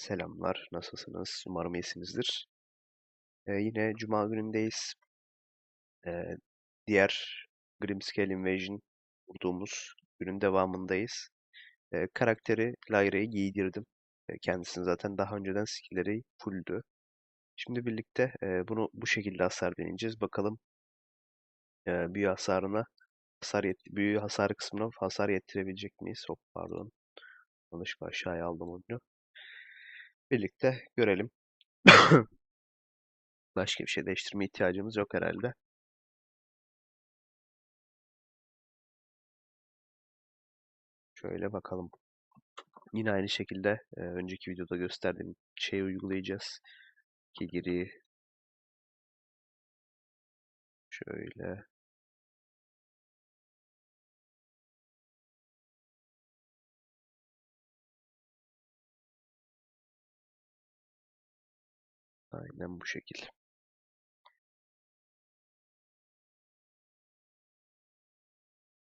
Selamlar, nasılsınız? Umarım iyisinizdir. Ee, yine Cuma günündeyiz. Ee, diğer Grimscale Invasion vurduğumuz günün devamındayız. Ee, karakteri Lyra'yı giydirdim. Ee, kendisini zaten daha önceden skill'leri fulldü. Şimdi birlikte e, bunu bu şekilde hasar deneyeceğiz. Bakalım e, büyü hasarına hasar yet büyü hasar kısmına hasar yettirebilecek miyiz? Hop pardon. Yanlışlıkla aşağıya aldım onu. Birlikte görelim. Başka bir şey değiştirme ihtiyacımız yok herhalde. Şöyle bakalım. Yine aynı şekilde e, önceki videoda gösterdiğim şeyi uygulayacağız. Kigiri şöyle aynen bu şekil.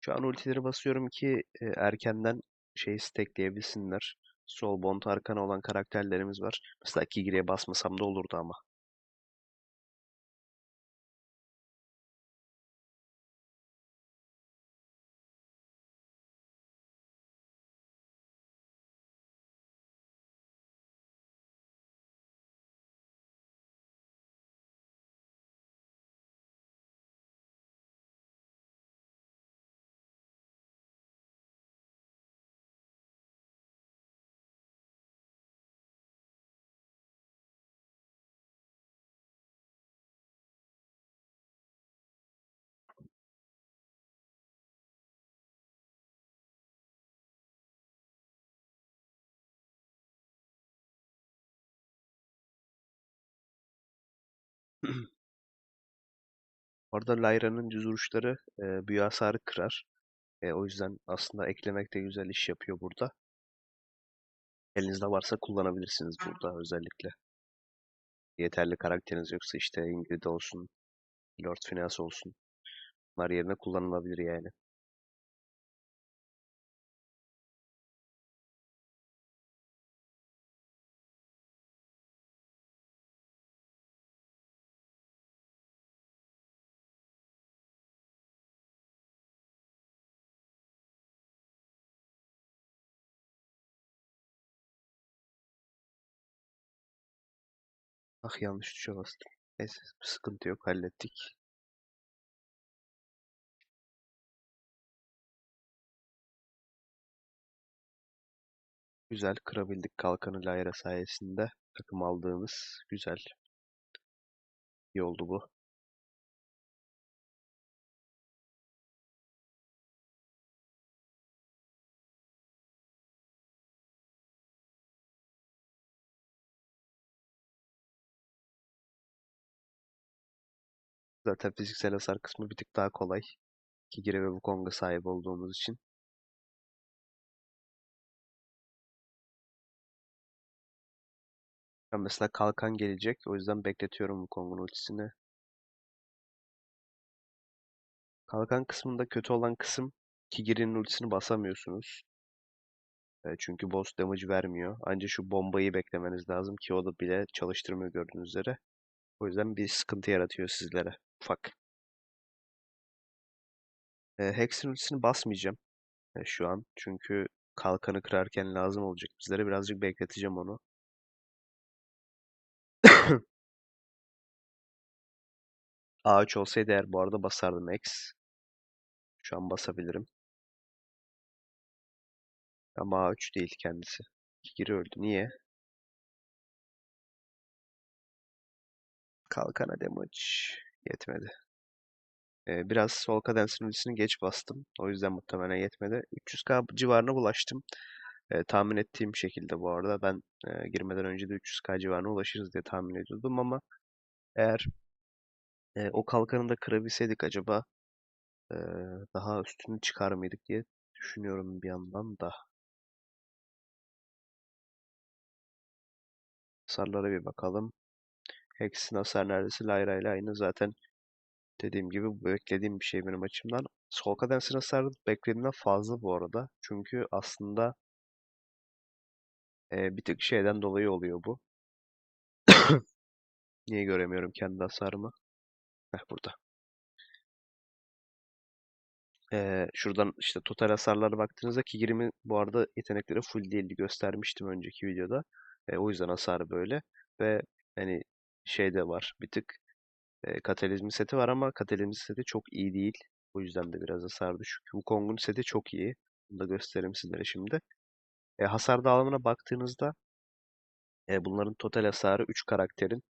Şu an ultileri basıyorum ki e, erkenden şey stackleyebilsinler. Soulbound arkana olan karakterlerimiz var. Mesela Kigiri'ye basmasam da olurdu ama. Orada Lyra'nın düz vuruşları e, büyü hasarı kırar. E, o yüzden aslında eklemek de güzel iş yapıyor burada. Elinizde varsa kullanabilirsiniz burada özellikle. Yeterli karakteriniz yoksa işte Ingrid olsun, Lord Phineas olsun. Bunlar yerine kullanılabilir yani. Ah yanlış tuşa bastım. Neyse sıkıntı yok hallettik. Güzel kırabildik kalkanı Lyra sayesinde. Takım aldığımız güzel. İyi oldu bu. Zaten fiziksel hasar kısmı bir tık daha kolay. Kigire ve Wukong'a sahip olduğumuz için. Mesela kalkan gelecek. O yüzden bekletiyorum Wukong'un ultisini. Kalkan kısmında kötü olan kısım Kigiri'nin ultisini basamıyorsunuz. E, çünkü boss damage vermiyor. Ancak şu bombayı beklemeniz lazım ki o da bile çalıştırmıyor gördüğünüz üzere. O yüzden bir sıkıntı yaratıyor sizlere. Ufak. E, Hex'in ultisini basmayacağım e, şu an. Çünkü kalkanı kırarken lazım olacak bizlere. Birazcık bekleteceğim onu. A3 olsaydı eğer bu arada basardım X. Şu an basabilirim. Ama A3 değil kendisi. Kigiri öldü. Niye? Kalkana damage yetmedi. Ee, biraz sol kadensin ultisini geç bastım. O yüzden muhtemelen yetmedi. 300k civarına bulaştım. Ee, tahmin ettiğim şekilde bu arada. Ben e, girmeden önce de 300k civarına ulaşırız diye tahmin ediyordum ama eğer e, o kalkanı da kırabilseydik acaba e, daha üstünü çıkar mıydık diye düşünüyorum bir yandan da. Hasarlara bir bakalım. Hex'in hasar neredeyse Lyra ile aynı. Zaten dediğim gibi beklediğim bir şey benim açımdan. Sol kadensin hasarı beklediğimden fazla bu arada. Çünkü aslında E, bir tık şeyden dolayı oluyor bu. Niye göremiyorum kendi hasarımı? Heh, burada. E, şuradan işte total hasarlara baktığınızda Kigiri'min bu arada yetenekleri full değildi. Göstermiştim önceki videoda. E, o yüzden hasarı böyle. Ve hani şey de var bir tık. E, katalizmi seti var ama katalizmi seti çok iyi değil. O yüzden de biraz hasar düşük. Wukong'un seti çok iyi. Bunu da göstereyim sizlere şimdi. E, hasar dağılımına baktığınızda e, bunların total hasarı 3 karakterin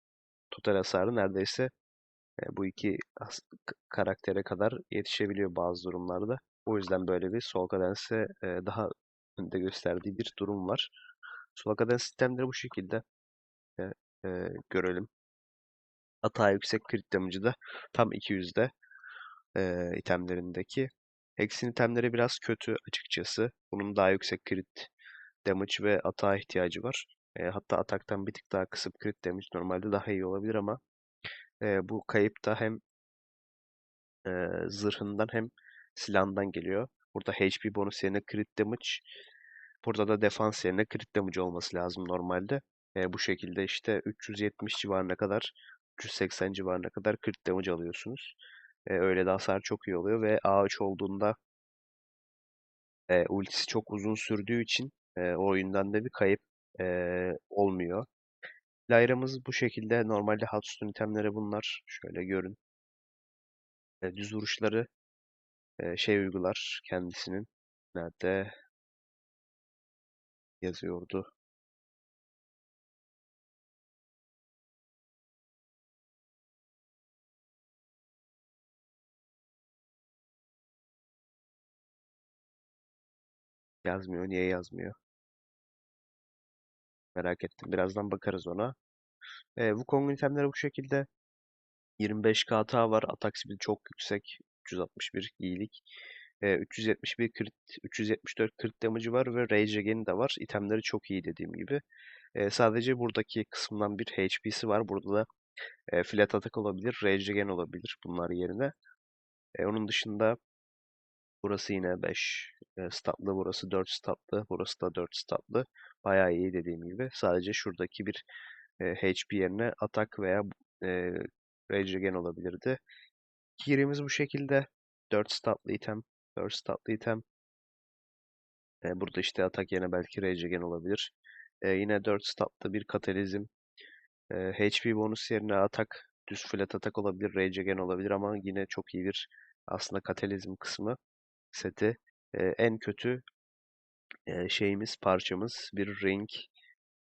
total hasarı neredeyse e, bu iki karaktere kadar yetişebiliyor bazı durumlarda. O yüzden böyle bir Soul Cadence'e e, daha önde gösterdiği bir durum var. Soul Cadence sistemleri bu şekilde e, e, görelim. Atağı yüksek crit damage'ı da tam 200'de e, itemlerindeki. Hex'in itemleri biraz kötü açıkçası. Bunun daha yüksek crit damage ve atağa ihtiyacı var. E, hatta ataktan bir tık daha kısıp crit damage normalde daha iyi olabilir ama e, bu kayıp da hem e, zırhından hem silahından geliyor. Burada HP bonus yerine crit damage. Burada da defans yerine crit damage olması lazım normalde. E, bu şekilde işte 370 civarına kadar 380 civarına kadar crit damage alıyorsunuz. E, öyle de hasar çok iyi oluyor ve A3 olduğunda e, ultisi çok uzun sürdüğü için e, o oyundan da bir kayıp e, olmuyor. Lyra'mız bu şekilde. Normalde Hearthstone itemleri bunlar. Şöyle görün. E, düz vuruşları e, şey uygular kendisinin. Nerede yazıyordu? Yazmıyor. Niye yazmıyor? Merak ettim. Birazdan bakarız ona. E, Wukong'un itemleri bu şekilde. 25k hata var. Atak speed çok yüksek. 361 iyilik. E, 371 crit, 374 crit damage'ı var ve Rage Again'i de var. İtemleri çok iyi dediğim gibi. E, sadece buradaki kısımdan bir HP'si var. Burada da e, flat atak olabilir, Rage Again olabilir bunlar yerine. E, onun dışında burası yine 5 e, statlı, burası 4 statlı, burası da 4 statlı. Bayağı iyi dediğim gibi. Sadece şuradaki bir e, HP yerine atak veya e, Rage olabilirdi. Kirimiz bu şekilde. 4 statlı item, 4 statlı item. E, burada işte atak yerine belki Rage Again olabilir. E, yine 4 statlı bir katalizm. E, HP bonus yerine atak, düz flat atak olabilir, Rage Again olabilir ama yine çok iyi bir aslında katalizm kısmı seti. En kötü şeyimiz, parçamız bir ring.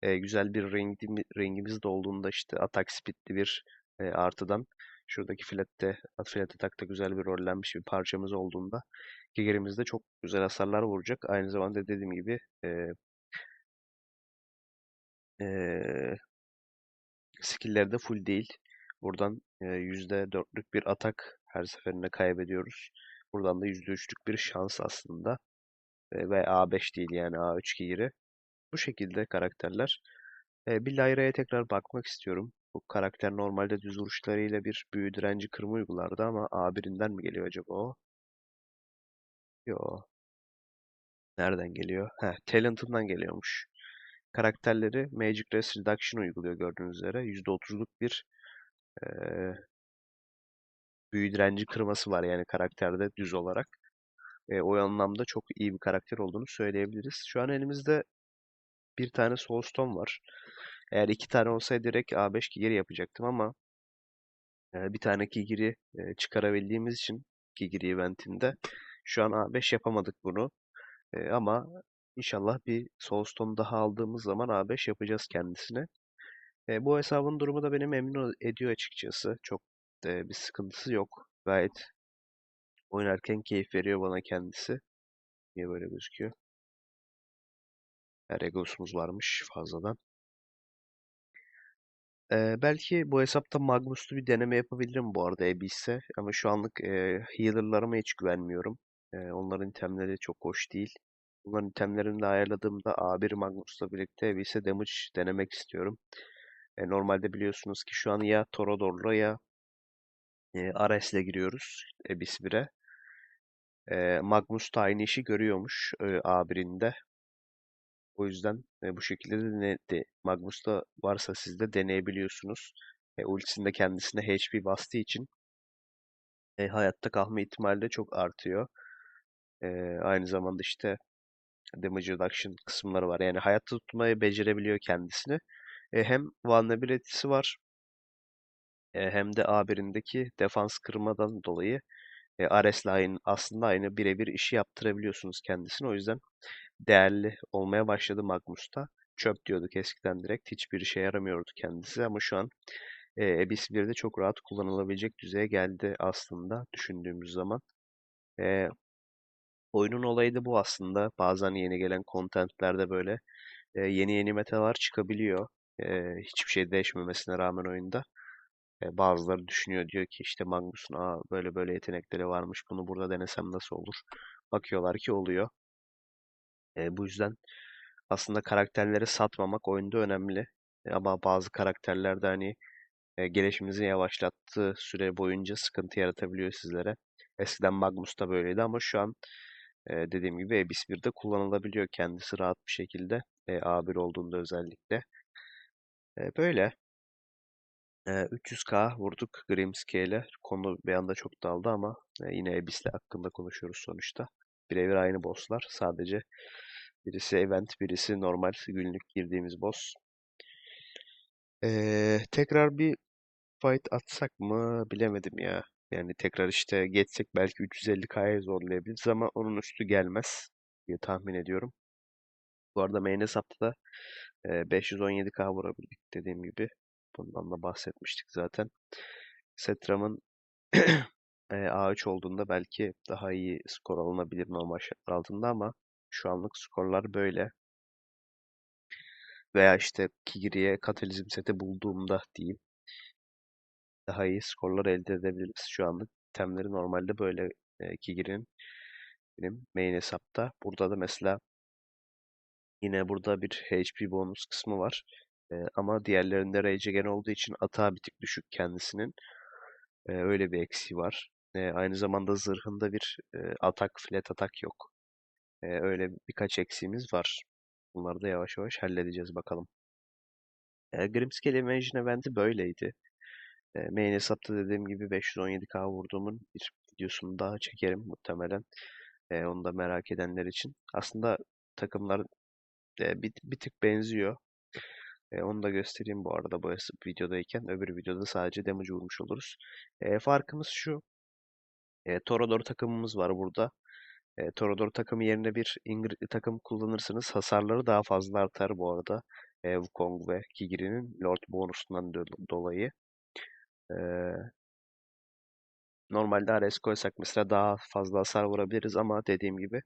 Güzel bir ring, ringimiz de olduğunda işte atak speedli bir artıdan şuradaki flatte, flat atakta güzel bir rollenmiş bir parçamız olduğunda Giger'imizde çok güzel hasarlar vuracak. Aynı zamanda dediğim gibi e, e, skill'leri de full değil. Buradan e, %4'lük bir atak her seferinde kaybediyoruz. Buradan da %3'lük bir şans aslında. E, ve A5 değil yani A3 giri. Bu şekilde karakterler. E, bir Lyra'ya tekrar bakmak istiyorum. Bu karakter normalde düz vuruşlarıyla bir büyü direnci kırma uygulardı ama A1'inden mi geliyor acaba o? Yo. Nereden geliyor? Heh, Talent'ından geliyormuş. Karakterleri Magic Resist Reduction uyguluyor gördüğünüz üzere. %30'luk bir e, büyü direnci kırması var yani karakterde düz olarak. E, o anlamda çok iyi bir karakter olduğunu söyleyebiliriz. Şu an elimizde bir tane Soulstone var. Eğer iki tane olsaydı direkt A5 Kigiri yapacaktım ama e, bir tane Kigiri e, çıkarabildiğimiz için Kigiri eventinde şu an A5 yapamadık bunu. E, ama inşallah bir Soulstone daha aldığımız zaman A5 yapacağız kendisine. E, bu hesabın durumu da beni memnun ediyor açıkçası. Çok e, bir sıkıntısı yok. Gayet oynarken keyif veriyor bana kendisi. Niye böyle gözüküyor? Her egosumuz varmış fazladan. Ee, belki bu hesapta Magnus'lu bir deneme yapabilirim bu arada Abyss'e. Ama şu anlık e, healer'larıma hiç güvenmiyorum. E, onların itemleri çok hoş değil. Bunların itemlerini de ayarladığımda A1 Magnus'la birlikte Abyss'e damage denemek istiyorum. E, normalde biliyorsunuz ki şu an ya Torador'la ya e, Ares'le giriyoruz Abyss 1'e. E, Magnus da işi görüyormuş e, A1'inde. O yüzden e, bu şekilde de, ne, de Magnus'ta varsa sizde deneyebiliyorsunuz. E, ultisinde kendisine HP bastığı için e, hayatta kalma ihtimali de çok artıyor. E, aynı zamanda işte damage reduction kısımları var. Yani hayatta tutmayı becerebiliyor kendisini. E, hem vulnerability'si var. Hem de A1'indeki defans kırmadan dolayı e, Ares'le aynı, aslında aynı birebir işi yaptırabiliyorsunuz kendisine. O yüzden değerli olmaya başladı Magnus'ta. Çöp diyorduk eskiden direkt. Hiçbir işe yaramıyordu kendisi ama şu an e, Abyss 1'de çok rahat kullanılabilecek düzeye geldi aslında düşündüğümüz zaman. E, oyunun olayı da bu aslında. Bazen yeni gelen contentlerde böyle e, yeni yeni metalar çıkabiliyor. E, hiçbir şey değişmemesine rağmen oyunda. E, bazıları düşünüyor diyor ki işte Magnus'un böyle böyle yetenekleri varmış bunu burada denesem nasıl olur? Bakıyorlar ki oluyor. E, bu yüzden aslında karakterleri satmamak oyunda önemli. E, ama bazı karakterler de hani e, gelişiminizi yavaşlattığı süre boyunca sıkıntı yaratabiliyor sizlere. Eskiden Magnus da böyleydi ama şu an e, dediğim gibi Abyss 1'de kullanılabiliyor kendisi rahat bir şekilde. E, A1 olduğunda özellikle. E, böyle. E, 300k vurduk Grimsky ile. Konu bir anda çok daldı ama yine Abyss'le hakkında konuşuyoruz sonuçta. Birebir aynı bosslar. Sadece birisi event, birisi normal günlük girdiğimiz boss. E, tekrar bir fight atsak mı bilemedim ya. Yani tekrar işte geçsek belki 350k'ya zorlayabiliriz ama onun üstü gelmez diye tahmin ediyorum. Bu arada main hesapta da e, 517k vurabildik dediğim gibi. Bundan da bahsetmiştik zaten. Setram'ın e, A3 olduğunda belki daha iyi skor alınabilir normal şartlar altında ama şu anlık skorlar böyle. Veya işte Kigiri'ye katalizm seti bulduğumda diyeyim daha iyi skorlar elde edebiliriz. Şu anlık itemleri normalde böyle e, benim main hesapta. Burada da mesela yine burada bir HP bonus kısmı var. Ama diğerlerinde Rage olduğu için atağı bir tık düşük kendisinin. E, öyle bir eksiği var. E, aynı zamanda zırhında bir e, atak, flat atak yok. E, öyle birkaç eksiğimiz var. Bunları da yavaş yavaş halledeceğiz bakalım. E, Grimscale Invasion eventi böyleydi. E, main hesapta dediğim gibi 517k vurduğumun bir videosunu daha çekerim muhtemelen. E, onu da merak edenler için. Aslında takımlar e, bir, bir tık benziyor. E, onu da göstereyim bu arada bu videodayken. Öbür videoda sadece damage vurmuş oluruz. E, farkımız şu. E, Torador takımımız var burada. E, Torador takımı yerine bir Ingrid takım kullanırsanız hasarları daha fazla artar bu arada. E, Wukong ve Kigiri'nin Lord bonusundan dolayı. E, normalde Ares koysak mesela daha fazla hasar vurabiliriz ama dediğim gibi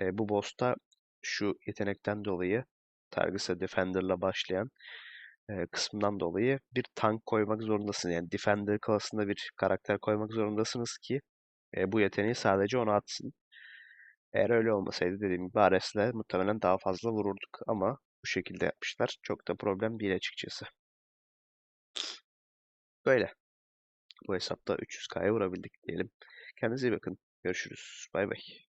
e, bu boss'ta şu yetenekten dolayı Targıs'a Defender'la başlayan e, kısmından dolayı bir tank koymak zorundasın. Yani Defender klasında bir karakter koymak zorundasınız ki e, bu yeteneği sadece ona atsın. Eğer öyle olmasaydı dediğim gibi Ares'le muhtemelen daha fazla vururduk ama bu şekilde yapmışlar. Çok da problem değil açıkçası. Böyle. Bu hesapta 300k'ya vurabildik diyelim. Kendinize iyi bakın. Görüşürüz. Bay bay.